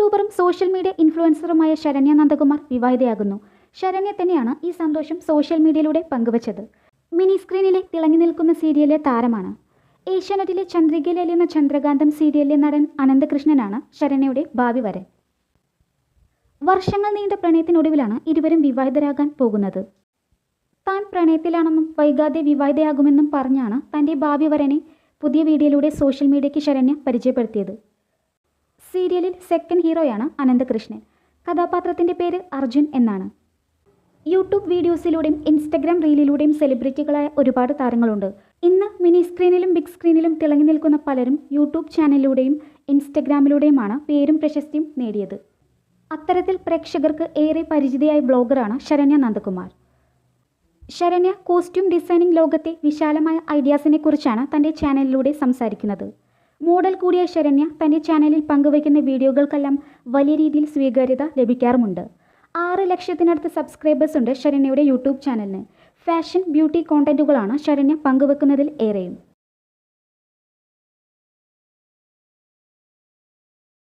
യൂട്യൂബറും social media ഇൻഫ്ലുവൻസറുമായ ശരണ്യ നന്ദകുമാർ വിവാഹിതയാകുന്നു. ശരണ്യ തന്നെയാണ് ഈ സന്തോഷം സോഷ്യൽ മീഡിയയിലൂടെ പങ്കുവച്ചത്. മിനി സ്ക്രീനിലെ തിളങ്ങി നിൽക്കുന്ന സീരിയലിലെ താരമാണ്. ഏഷ്യാനെറ്റിലെ ചന്ദ്രികയിൽ എന്ന ചന്ദ്രകാന്തം സീരിയലിലെ നടൻ അനന്തകൃഷ്ണനാണ് ശരണ്യയുടെ ഭാവി വരൻ. വർഷങ്ങൾ നീണ്ട പ്രണയത്തിനൊടുവിലാണ് ഇരുവരും വിവാഹിതരാകാൻ പോകുന്നത്. താൻ പ്രണയത്തിലാണെന്നും വൈകാതെ വിവാഹിതയാകുമെന്നും പറഞ്ഞാണ് തന്റെ ഭാവി വരനെ പുതിയ വീഡിയോയിലൂടെ സോഷ്യൽ മീഡിയയ്ക്ക് ശരണ്യ പരിചയപ്പെടുത്തിയത്. സീരിയലിൽ സെക്കൻഡ് ഹീറോയാണ് അനന്തകൃഷ്ണൻ. കഥാപാത്രത്തിന്റെ പേര് അർജുൻ എന്നാണ്. യൂട്യൂബ് വീഡിയോസിലൂടെയും ഇൻസ്റ്റഗ്രാം റീലിലൂടെയും സെലിബ്രിറ്റികളായ ഒരുപാട് താരങ്ങളുണ്ട്. ഇന്ന് മിനി സ്ക്രീനിലും ബിഗ് സ്ക്രീനിലും തിളങ്ങി നിൽക്കുന്ന പലരും യൂട്യൂബ് ചാനലിലൂടെയും ഇൻസ്റ്റഗ്രാമിലൂടെയുമാണ് പേരും പ്രശസ്തിയും നേടിയത്. അത്തരത്തിൽ പ്രേക്ഷകർക്ക് ഏറെ പരിചിതയായ ബ്ലോഗറാണ് ശരണ്യ നന്ദകുമാർ. ശരണ്യ കോസ്റ്റ്യൂം ഡിസൈനിങ് ലോകത്തെ വിശാലമായ ഐഡിയാസിനെക്കുറിച്ചാണ് തന്റെ ചാനലിലൂടെ സംസാരിക്കുന്നത്. മോഡൽ കൂടിയ ശരണ്യ തന്റെ ചാനലിൽ പങ്കുവയ്ക്കുന്ന വീഡിയോകൾക്കെല്ലാം വലിയ രീതിയിൽ സ്വീകാര്യത ലഭിക്കാറുമുണ്ട്. ആറ് ലക്ഷത്തിനടുത്ത് സബ്സ്ക്രൈബേഴ്സ് ഉണ്ട് ശരണ്യയുടെ യൂട്യൂബ് ചാനലിന് ഫാഷൻ ബ്യൂട്ടി കോണ്ടന്റുകളാണ് ശരണ്യ പങ്കുവെക്കുന്നതിൽ ഏറെയും.